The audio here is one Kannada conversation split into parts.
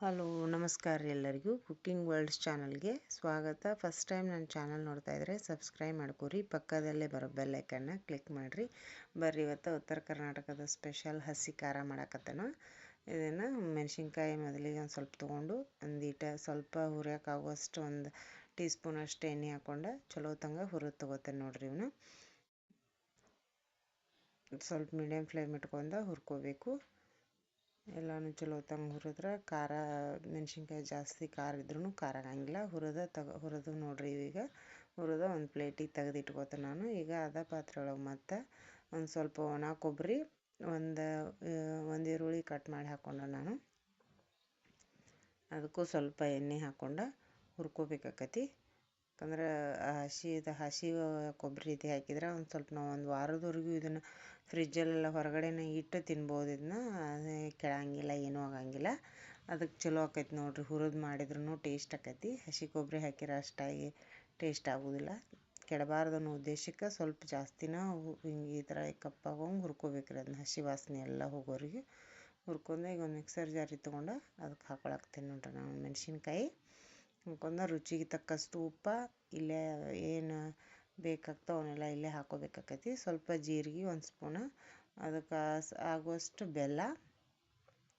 ಹಲೋ, ನಮಸ್ಕಾರ ರೀ ಎಲ್ಲರಿಗೂ. ಕುಕ್ಕಿಂಗ್ ವರ್ಲ್ಡ್ಸ್ ಚಾನಲ್ಗೆ ಸ್ವಾಗತ. ಫಸ್ಟ್ ಟೈಮ್ ನನ್ನ ಚಾನಲ್ ನೋಡ್ತಾ ಇದ್ದರೆ ಸಬ್ಸ್ಕ್ರೈಬ್ ಮಾಡ್ಕೊರಿ. ಪಕ್ಕದಲ್ಲೇ ಬರೋ ಬೆಲ್ಲೈಕನ್ನ ಕ್ಲಿಕ್ ಮಾಡಿರಿ. ಬರ್ರಿ, ಇವತ್ತು ಉತ್ತರ ಕರ್ನಾಟಕದ ಸ್ಪೆಷಲ್ ಹಸಿ ಖಾರ ಮಾಡಾಕತ್ತನ. ಇದನ್ನು ಮೆಣಸಿನ್ಕಾಯಿ ಮೊದಲಿಗೆ ಒಂದು ಸ್ವಲ್ಪ ತೊಗೊಂಡು ಒಂದೀಟ ಸ್ವಲ್ಪ ಹುರಿಯೋಕ್ಕಾಗುವಷ್ಟು ಒಂದು ಟೀ ಸ್ಪೂನಷ್ಟು ಎಣ್ಣೆ ಹಾಕ್ಕೊಂಡು ಚಲೋ ತಂಗ ಹುರಿದು ತೊಗೋತೇನೆ ನೋಡಿರಿ ಇವನು. ಸ್ವಲ್ಪ ಮೀಡಿಯಮ್ ಫ್ಲೇಮ್ ಇಟ್ಕೊಂಡು ಹುರ್ಕೋಬೇಕು. ಎಲ್ಲನೂ ಚಲೋ ತಂಗ ಹುರಿದ್ರೆ ಖಾರ, ಮೆಣಸಿನ್ಕಾಯಿ ಜಾಸ್ತಿ ಖಾರ ಇದ್ರೂ ಖಾರ ಆಗಂಗಿಲ್ಲ. ಹುರಿದ ತಗ, ಹುರಿದು ನೋಡ್ರಿ ಈಗ. ಹುರಿದ ಒಂದು ಪ್ಲೇಟಿಗೆ ತೆಗೆದು ಇಟ್ಕೋತೇನೆ ನಾನು. ಈಗ ಅದ ಪಾತ್ರೆ ಒಳಗೆ ಮತ್ತು ಒಂದು ಸ್ವಲ್ಪ ಒಣ ಕೊಬ್ಬರಿ ಒಂದು ಒಂದು ಈರುಳ್ಳಿ ಕಟ್ ಮಾಡಿ ಹಾಕ್ಕೊಂಡೆ ನಾನು. ಅದಕ್ಕೂ ಸ್ವಲ್ಪ ಎಣ್ಣೆ ಹಾಕ್ಕೊಂಡು ಹುರ್ಕೋಬೇಕಾಕತಿ. ಯಾಕಂದ್ರೆ ಹಸಿದ ಹಸಿ ಕೊಬ್ಬರಿ ಇದು ಹಾಕಿದ್ರೆ ಒಂದು ಸ್ವಲ್ಪ ನಾವು ಒಂದು ವಾರದವರೆಗೂ ಇದನ್ನು ಫ್ರಿಜ್ಜಲ್ಲೆಲ್ಲ ಹೊರಗಡೆನೇ ಇಟ್ಟು ತಿನ್ಬೋದು ಇದನ್ನ ಕೆಳಂಗಿಲ್ಲ, ಏನೂ ಆಗಂಗಿಲ್ಲ. ಅದಕ್ಕೆ ಚಲೋ ಆಕೈತಿ ನೋಡಿರಿ, ಹುರಿದು ಮಾಡಿದ್ರೂ ಟೇಸ್ಟ್ ಆಕೈತಿ. ಹಸಿ ಕೊಬ್ಬರಿ ಹಾಕಿರ ಅಷ್ಟಾಗಿ ಟೇಸ್ಟ್ ಆಗೋದಿಲ್ಲ. ಕೆಡಬಾರ್ದು ಅನ್ನೋ ಉದ್ದೇಶಕ್ಕೆ ಸ್ವಲ್ಪ ಜಾಸ್ತಿನ ಹಿಂಗೆ ಈ ಥರ ಕಪ್ಪಾಗೋಂಗೆ ಹುರ್ಕೋಬೇಕ್ರಿ ಅದನ್ನ ಹಸಿ ವಾಸನೆ ಎಲ್ಲ ಹೋಗೋರಿಗೆ. ಹುರ್ಕೊಂಡು ಈಗ ಒಂದು ಮಿಕ್ಸರ್ ಜಾರಿ ತೊಗೊಂಡು ಅದಕ್ಕೆ ಹಾಕೊಳಕ್ತೀನಿ ನೋಡ್ರಿ ನಾನು ಮೆಣಸಿನ್ಕಾಯಿ. ಹಾಕೊಂಡು ರುಚಿಗೆ ತಕ್ಕಷ್ಟು ಉಪ್ಪು ಇಲ್ಲೇ ಏನು ಬೇಕಾಗ್ತವೆ ಅವನ್ನೆಲ್ಲ ಇಲ್ಲೇ ಹಾಕೋಬೇಕಾಕೈತಿ. ಸ್ವಲ್ಪ ಜೀರಿಗೆ ಒಂದು ಸ್ಪೂನ, ಅದಕ್ಕೆ ಆಗುವಷ್ಟು ಬೆಲ್ಲ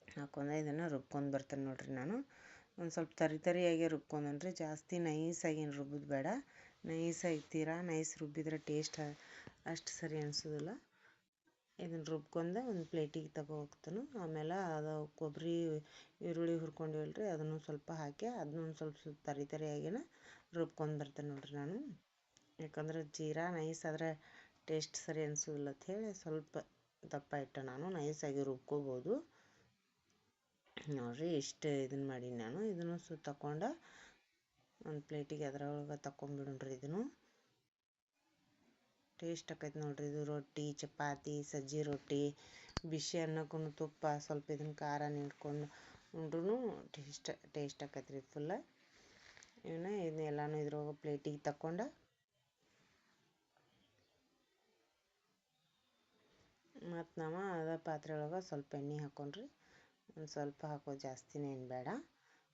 ಹಾಕ್ಕೊಂಡು ಇದನ್ನು ರುಬ್ಕೊಂಡು ಬರ್ತೇನೆ ನೋಡಿರಿ ನಾನು. ಒಂದು ಸ್ವಲ್ಪ ತರಿ ತರಿಯಾಗೆ ರುಬ್ಕೊಂಡ್ರಿ ಜಾಸ್ತಿ ನೈಸಾಗಿ ಏನು ರುಬ್ಬೋದು ಬೇಡ. ನೈಸಾಗಿ ತೀರಾ ನೈಸ್ ರುಬ್ಬಿದ್ರೆ ಟೇಸ್ಟ್ ಅಷ್ಟು ಸರಿ ಅನಿಸೋದಿಲ್ಲ. ಇದನ್ನು ರುಬ್ಕೊಂಡು ಒಂದು ಪ್ಲೇಟಿಗೆ ತಗೋ ಹೋಗ್ತಾನು. ಆಮೇಲೆ ಅದು ಕೊಬ್ಬರಿ, ಈರುಳ್ಳಿ ಹುರ್ಕೊಂಡಿವಲ್ರಿ ಅದನ್ನು ಸ್ವಲ್ಪ ಹಾಕಿ ಅದನ್ನೊಂದು ಸ್ವಲ್ಪ ಸ್ವಲ್ಪ ತರಿ ತರಿಯಾಗಿನ ರುಬ್ಕೊಂಡು ಬರ್ತೇನೆ ನೋಡಿರಿ ನಾನು. ಯಾಕಂದ್ರೆ ಜೀರಾ ನೈಸ್ ಆದರೆ ಟೇಸ್ಟ್ ಸರಿ ಅನಿಸೋದಿಲ್ಲ ಹೇಳಿ ಸ್ವಲ್ಪ ದಪ್ಪ ಇಟ್ಟೆ ನಾನು ನೈಸಾಗಿ ರುಬ್ಕೋಬೋದು. ನೋಡಿರಿ ಇಷ್ಟು ಇದನ್ನು ಮಾಡೀನಿ ನಾನು. ಇದನ್ನು ಸು ತಗೊಂಡು ಒಂದು ಪ್ಲೇಟಿಗೆ ಅದರೊಳಗೆ ತಗೊಂಡ್ಬಿಡೋಣ್ರಿ ಇದನ್ನು. ಟೇಸ್ಟ್ ಆಕೈತೆ ನೋಡ್ರಿ. ಇದು ರೊಟ್ಟಿ, ಚಪಾತಿ, ಸಜ್ಜಿ ರೊಟ್ಟಿ, ಬಿಸಿ ಅನ್ನಕ್ಕೂ ತುಪ್ಪ, ಸ್ವಲ್ಪ ಇದನ್ನು ಖಾರ ನೀಡ್ಕೊಂಡು ಉಂಡ್ರೂ ಟೇಸ್ಟ್ ಟೇಸ್ಟ್ ಆಕೈತೆ ರೀ ಫುಲ್ಲ ಇವನ್ನ ಇದನ್ನೆಲ್ಲನೂ ಇದ್ರೊಳಗೆ ಪ್ಲೇಟಿಗೆ ತಗೊಂಡು ಮತ್ತು ನಾವು ಅದ ಪಾತ್ರೆ ಒಳಗೆ ಸ್ವಲ್ಪ ಎಣ್ಣೆ ಹಾಕೊಂಡ್ರಿ. ಒಂದು ಸ್ವಲ್ಪ ಹಾಕೋ ಜಾಸ್ತಿನೇ ಏನು ಬೇಡ.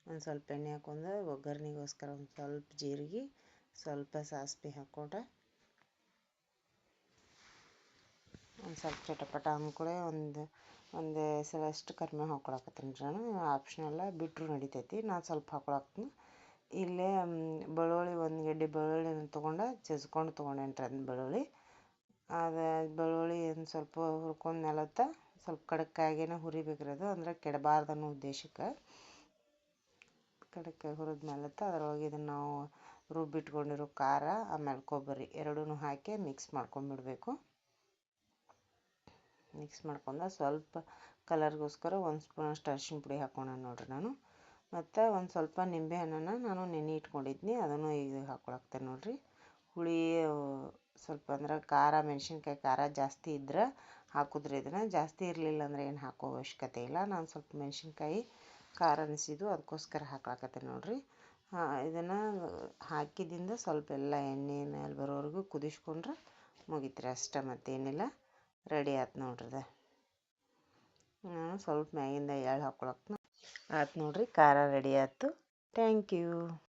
ಒಂದು ಸ್ವಲ್ಪ ಎಣ್ಣೆ ಹಾಕೊಂಡು ಒಗ್ಗರಣೆಗೋಸ್ಕರ ಒಂದು ಸ್ವಲ್ಪ ಜೀರಿಗೆ, ಸ್ವಲ್ಪ ಸಾಸಿವೆ ಹಾಕ್ಕೊಂಡ್ರೆ ಒಂದು ಸ್ವಲ್ಪ ಚಟಪಟ ಅಂದ್ಕೂಳೆ ಒಂದು ಒಂದು ಸಲಷ್ಟು ಕಡಿಮೆ ಹಾಕ್ಕೊಳಕತ್ತೀನಿ ನಾನು. ಆಪ್ಷನಲ್ಲ ಬಿಟ್ಟರು ನಡಿತೈತಿ. ನಾನು ಸ್ವಲ್ಪ ಹಾಕ್ಕೊಳಕ್ತೀನಿ ಇಲ್ಲೇ ಬೆಳ್ಳುಳ್ಳಿ ಒಂದು ಗೆಡ್ಡೆ ಬೆಳ್ಳುಳ್ಳಿನ ತೊಗೊಂಡು ಜಜ್ಕೊಂಡು ತೊಗೊಂಡೇನ್ರಿ ಅದನ್ನ ಬೆಳ್ಳುಳ್ಳಿ. ಅದು ಬೆಳ್ಳುಳ್ಳಿ ಒಂದು ಸ್ವಲ್ಪ ಹುರ್ಕೊಂಡು ಮೇಲತ್ತ ಸ್ವಲ್ಪ ಕಡಕ್ಕಾಗೇನೆ ಹುರಿಬೇಕ್ರಿ ಅದು. ಅಂದ್ರೆ ಕೆಡಬಾರ್ದು ಅನ್ನೋ ಉದ್ದೇಶಕ್ಕೆ ಕಡಕ್ಕೆ ಹುರಿದ ಮೇಲತ್ತ ಅದರೊಳಗೆ ಇದನ್ನು ನಾವು ರುಬ್ಬಿಟ್ಕೊಂಡಿರೋ ಖಾರ, ಆಮೇಲೆ ಕೊಬ್ಬರಿ ಎರಡೂ ಹಾಕಿ ಮಿಕ್ಸ್ ಮಾಡ್ಕೊಂಡ್ಬಿಡ್ಬೇಕು ಮಿಕ್ಸ್ ಮಾಡ್ಕೊಂಡು ಸ್ವಲ್ಪ ಕಲರ್ಗೋಸ್ಕರ ಒಂದು ಸ್ಪೂನಷ್ಟು ಅರಿಶಿನ ಪುಡಿ ಹಾಕೋಣ ನೋಡ್ರಿ ನಾನು. ಮತ್ತು ಒಂದು ಸ್ವಲ್ಪ ನಿಂಬೆ ಹಣ್ಣನ್ನು ನಾನು ನೆನೆ ಇಟ್ಕೊಂಡಿದ್ನಿ, ಅದನ್ನು ಈಗ ಹಾಕೊಳಕ್ತೇನೆ ನೋಡಿರಿ. ಹುಳಿ, ಸ್ವಲ್ಪ ಅಂದ್ರೆ ಖಾರ, ಮೆಣಸಿನ್ಕಾಯಿ ಖಾರ ಜಾಸ್ತಿ ಇದ್ರೆ ಹಾಕಿದ್ರೆ ಇದನ್ನು ಜಾಸ್ತಿ ಇರಲಿಲ್ಲ ಅಂದರೆ ಏನು ಹಾಕೋ ಅವಶ್ಯಕತೆ ಇಲ್ಲ. ನಾನು ಸ್ವಲ್ಪ ಮೆಣಸಿನ್ಕಾಯಿ ಖಾರ ಅನಿಸಿದ್ದು ಅದಕ್ಕೋಸ್ಕರ ಹಾಕ್ಲಾಕತ್ತೆ ನೋಡಿರಿ. ಇದನ್ನು ಹಾಕಿದಿಂದ ಸ್ವಲ್ಪ ಎಲ್ಲ ಎಣ್ಣೆ ಮೇಲೆ ಬರೋವರೆಗೂ ಕುದಿಸ್ಕೊಂಡ್ರೆ ಮುಗೀತ್ರಿ. ಅಷ್ಟೇ ಮತ್ತೇನಿಲ್ಲ. ರೆಡಿ ಆಯ್ತು ನೋಡ್ರಿ. ನಾನು ಸ್ವಲ್ಪ ಮ್ಯಾಗಿಂದ ಎಳ್ಳು ಹಾಕ್ಕೊಳಕ್ಕೆ ಆಯ್ತು ನೋಡ್ರಿ, ಖಾರ ರೆಡಿ ಆಯ್ತು. Thank you